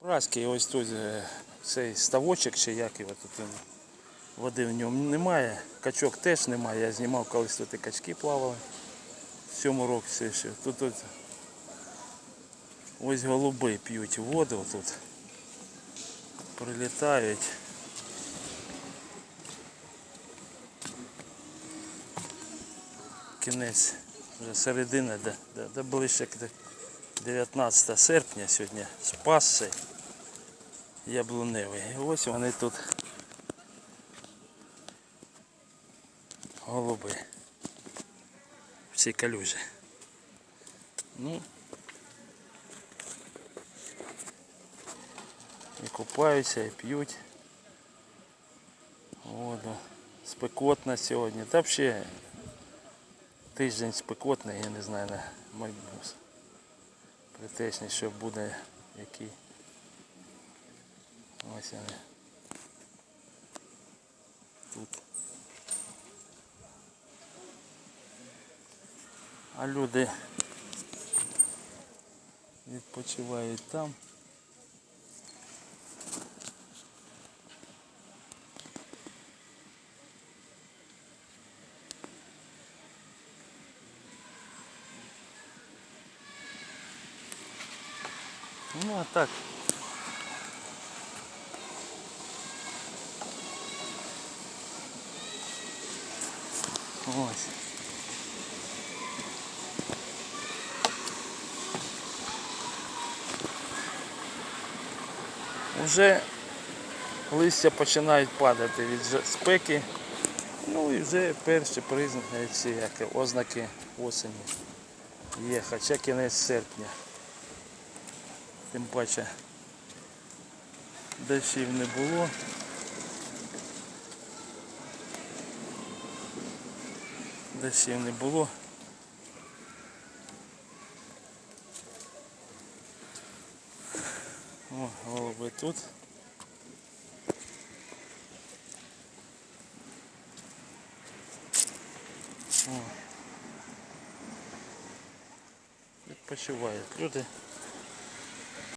Праски, ось тут е, цей ставочок чи як його тут. Води в ньому немає. Качок теж немає. Я знімав колись тут і качки плавали. В цьому році ще. Тут, тут ось голуби п'ють воду тут. Прилітають. Кінець вже середина, де, де, де ближче 19 серпня сьогодні спасся яблуневий. І ось вони тут голуби. В цій калюжі. Ну і купаються, і п'ють воду. Спекотно сьогодні. Та взагалі тиждень спекотний, я не знаю на майбутнє. Притечний, що буде який. Ось вони. Тут. А люди відпочивають там. Ну а так. Ось. Вже листя починають падати від спеки. Ну і вже перші признаки, як ознаки осені є, хоча кінець серпня. Тим паче дощів не було. Дощів не було. О, голуби тут. О. Відпочивають люди.